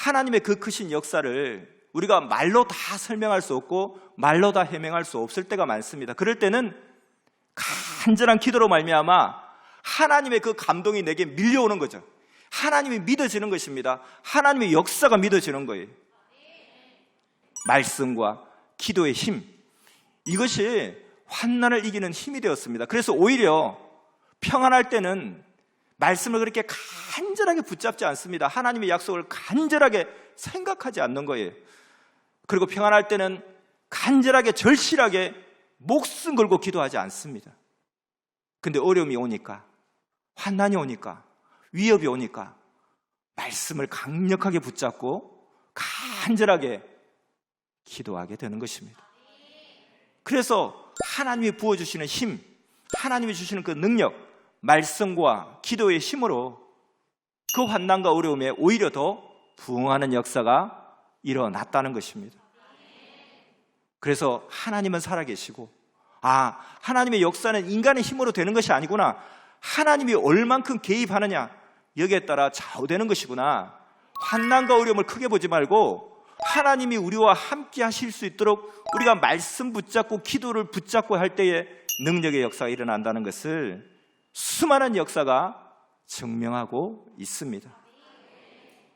하나님의 그 크신 역사를 우리가 말로 다 설명할 수 없고 말로 다 해명할 수 없을 때가 많습니다. 그럴 때는 간절한 기도로 말미암아 하나님의 그 감동이 내게 밀려오는 거죠. 하나님이 믿어지는 것입니다. 하나님의 역사가 믿어지는 거예요. 말씀과 기도의 힘. 이것이 환난을 이기는 힘이 되었습니다. 그래서 오히려 평안할 때는 말씀을 그렇게 간절하게 붙잡지 않습니다. 하나님의 약속을 간절하게 생각하지 않는 거예요. 그리고 평안할 때는 간절하게 절실하게 목숨 걸고 기도하지 않습니다. 근데 어려움이 오니까 환난이 오니까 위협이 오니까 말씀을 강력하게 붙잡고 간절하게 기도하게 되는 것입니다. 그래서 하나님이 부어주시는 힘, 하나님이 주시는 그 능력, 말씀과 기도의 힘으로 그 환난과 어려움에 오히려 더 부응하는 역사가 일어났다는 것입니다. 그래서 하나님은 살아계시고, 아, 하나님의 역사는 인간의 힘으로 되는 것이 아니구나. 하나님이 얼만큼 개입하느냐, 여기에 따라 좌우되는 것이구나. 환난과 어려움을 크게 보지 말고, 하나님이 우리와 함께 하실 수 있도록 우리가 말씀 붙잡고 기도를 붙잡고 할 때에 능력의 역사가 일어난다는 것을 수많은 역사가 증명하고 있습니다.